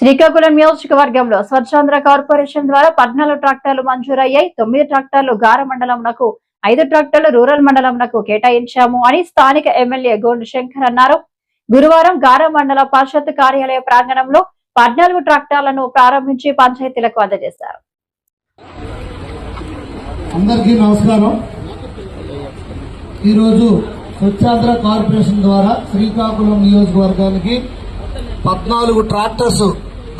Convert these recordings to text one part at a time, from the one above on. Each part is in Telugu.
శ్రీకాకుళం నియోజకవర్గంలో స్వచ్ఛాంధ్ర కార్పొరేషన్ ద్వారా పద్నాలుగు ట్రాక్టర్లు మంజూరయ్యాయి. తొమ్మిది ట్రాక్టర్లు గార మండలంనకు ఐదు ట్రాక్టర్లు రూరల్ మండలంనకు కేటాయించాము అని స్థానిక ఎమ్మెల్యే గోండు శంకర్ అన్నారు. గురువారం గార మండల పరిషత్ కార్యాలయ ప్రాంగణంలో పద్నాలుగు ట్రాక్టర్లను ప్రారంభించి పంచాయతీలకు అందజేశారు. అందరికీ నమస్కారం. ఈరోజు స్వచ్ఛాంధ్ర కార్పొరేషన్ ద్వారా శ్రీకాకుళం నియోజకవర్గానికి పద్నాలుగు ట్రాక్టర్స్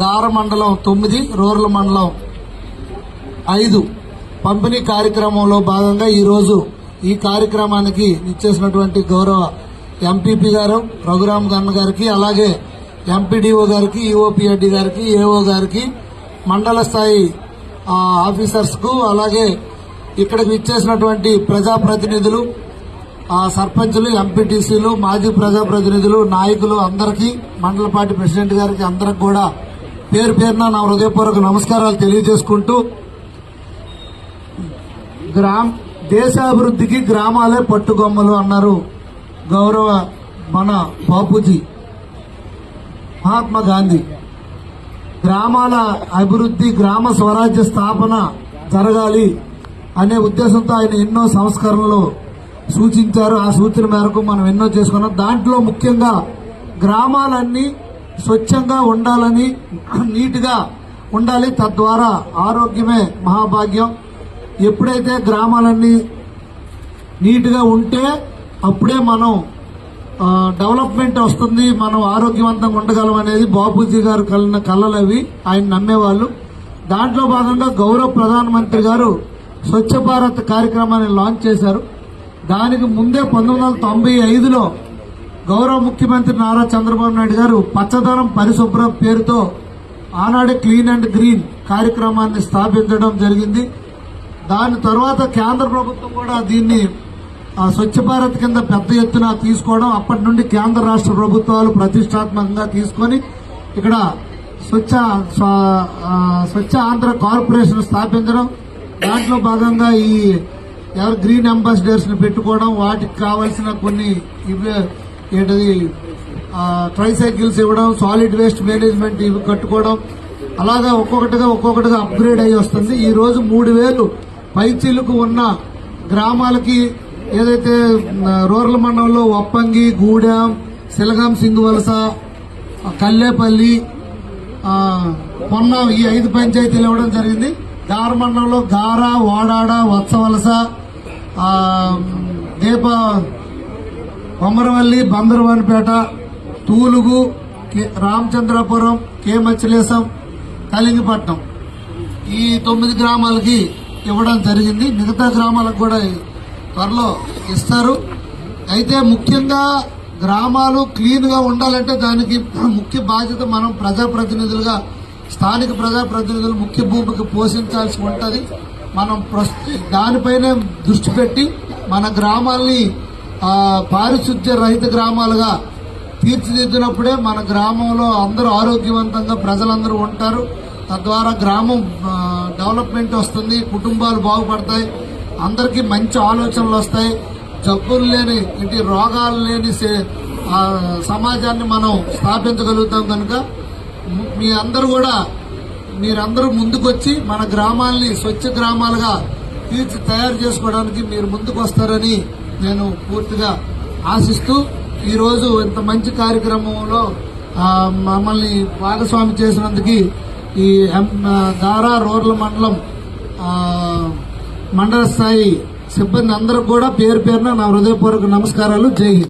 దార మండలం తొమ్మిది రూరల్ మండలం ఐదు. పంపిణీ కార్యక్రమంలో భాగంగా ఈరోజు ఈ కార్యక్రమానికి ఇచ్చేసినటువంటి గౌరవ ఎంపీపీ గారు రఘురామ్ గన్న గారికి అలాగే ఎంపీడీఓ గారికి ఈఓపిఆర్డి గారికి ఏఓ గారికి మండల స్థాయి ఆఫీసర్స్కు అలాగే ఇక్కడికి ఇచ్చేసినటువంటి ప్రజాప్రతినిధులు సర్పంచులు ఎంపీటీసీలు మాజీ ప్రజాప్రతినిధులు నాయకులు అందరికీ మండల పార్టీ ప్రెసిడెంట్ గారికి అందరికి కూడా పేరు పేరున నా హృదయపూర్వక నమస్కారాలు తెలియజేసుకుంటూ గ్రామ దేశాభివృద్ధికి గ్రామాలే పట్టుగొమ్మలు అన్నారు గౌరవ మన బాపూజీ మహాత్మా గాంధీ. గ్రామాల అభివృద్ధి గ్రామ స్వరాజ్య స్థాపన జరగాలి అనే ఉద్దేశంతో ఆయన ఎన్నో సంస్కరణలు సూచించారు. ఆ సూచన మేరకు మనం ఎన్నో చేసుకున్నాం. దాంట్లో ముఖ్యంగా గ్రామాలన్నీ స్వచ్ఛంగా ఉండాలని నీట్గా ఉండాలి. తద్వారా ఆరోగ్యమే మహాభాగ్యం. ఎప్పుడైతే గ్రామాలన్నీ నీట్గా ఉంటే అప్పుడే మనం డెవలప్మెంట్ వస్తుంది. మనం ఆరోగ్యవంతంగా ఉండగలం అనేది బాపూజీ గారు కలిగిన కళలు అవి ఆయన నమ్మేవాళ్ళు. దాంట్లో భాగంగా గౌరవ ప్రధానమంత్రి గారు స్వచ్ఛ భారత్ కార్యక్రమాన్ని లాంచ్ చేశారు. దానికి ముందే పంతొమ్మిది వందల తొంభై ఐదులో గౌరవ ముఖ్యమంత్రి నారా చంద్రబాబు నాయుడు గారు పచ్చదనం పరిశుభ్రం పేరుతో ఆనాడే క్లీన్ అండ్ గ్రీన్ కార్యక్రమాన్ని స్థాపించడం జరిగింది. దాని తర్వాత కేంద్ర ప్రభుత్వం కూడా దీన్ని స్వచ్ఛ భారత్ కింద పెద్ద ఎత్తున తీసుకోవడం అప్పటి నుండి కేంద్ర రాష్ట్ర ప్రభుత్వాలు ప్రతిష్టాత్మకంగా తీసుకొని ఇక్కడ స్వచ్ఛ స్వచ్ఛ ఆంధ్ర కార్పొరేషన్ స్థాపించడం. దాంట్లో భాగంగా ఈ ఎవరు గ్రీన్ అంబాసిడర్స్ని పెట్టుకోవడం వాటికి కావాల్సిన కొన్ని ఇవే ఏంటది? ట్రైసైకిల్స్ ఇవ్వడం సాలిడ్ వేస్ట్ మేనేజ్మెంట్ ఇవి కట్టుకోవడం అలాగా ఒక్కొక్కటిగా ఒక్కొక్కటిగా అప్గ్రేడ్ అయ్యి వస్తుంది. ఈ రోజు మూడు వేలు పైచీలకు ఉన్న గ్రామాలకి ఏదైతే రూరల్ మండలంలో ఒప్పంగి గూడెం సిలగాం సింగువలస కల్లేపల్లి పొన్నం ఈ ఐదు పంచాయతీలు ఇవ్వడం జరిగింది. గార మండలంలో గార వాడాడ వత్సవలస దీప కొమరవల్లి బందరవానిపేట తూలుగు కే- రామచంద్రపురం కే మచ్చిలేశం కలింగపట్నం. ఈ తొమ్మిది గ్రామాలకి ఇవ్వడం జరిగింది. మిగతా గ్రామాలకు కూడా త్వరలో ఇస్తారు. అయితే ముఖ్యంగా గ్రామాలు క్లీన్గా ఉండాలంటే దానికి ముఖ్య బాధ్యత మనం ప్రజాప్రతినిధులుగా స్థానిక ప్రజాప్రతినిధులు ముఖ్య భూమికి పోషించాల్సి ఉంటుంది. మనం ప్రస్తుతం దానిపైనే దృష్టి పెట్టి మన గ్రామాల్ని పారిశుద్ధ్య రహిత గ్రామాలుగా తీర్చిదిద్దినప్పుడే మన గ్రామంలో అందరూ ఆరోగ్యవంతంగా ప్రజలందరూ ఉంటారు. తద్వారా గ్రామం డెవలప్మెంట్ వస్తుంది కుటుంబాలు బాగుపడతాయి అందరికీ మంచి ఆలోచనలు వస్తాయి. జబ్బులు లేని ఇంటి రోగాలు లేని సే- సమాజాన్ని మనం స్థాపించగలుగుతాం కనుక మీ అందరూ కూడా మీరందరూ ముందుకొచ్చి మన గ్రామాల్ని స్వచ్ఛ గ్రామాలుగా తీర్చి తయారు చేసుకోవడానికి మీరు ముందుకు వస్తారని నేను పూర్తిగా ఆశిస్తూ ఈరోజు ఇంత మంచి కార్యక్రమంలో మమ్మల్ని భాగస్వామి చేసినందుకు ఈ ఎం- దారా రోడ్ల మండలం మండల స్థాయి సిబ్బంది అందరూ కూడా పేరు పేరున నా హృదయపూర్వక నమస్కారాలు. జై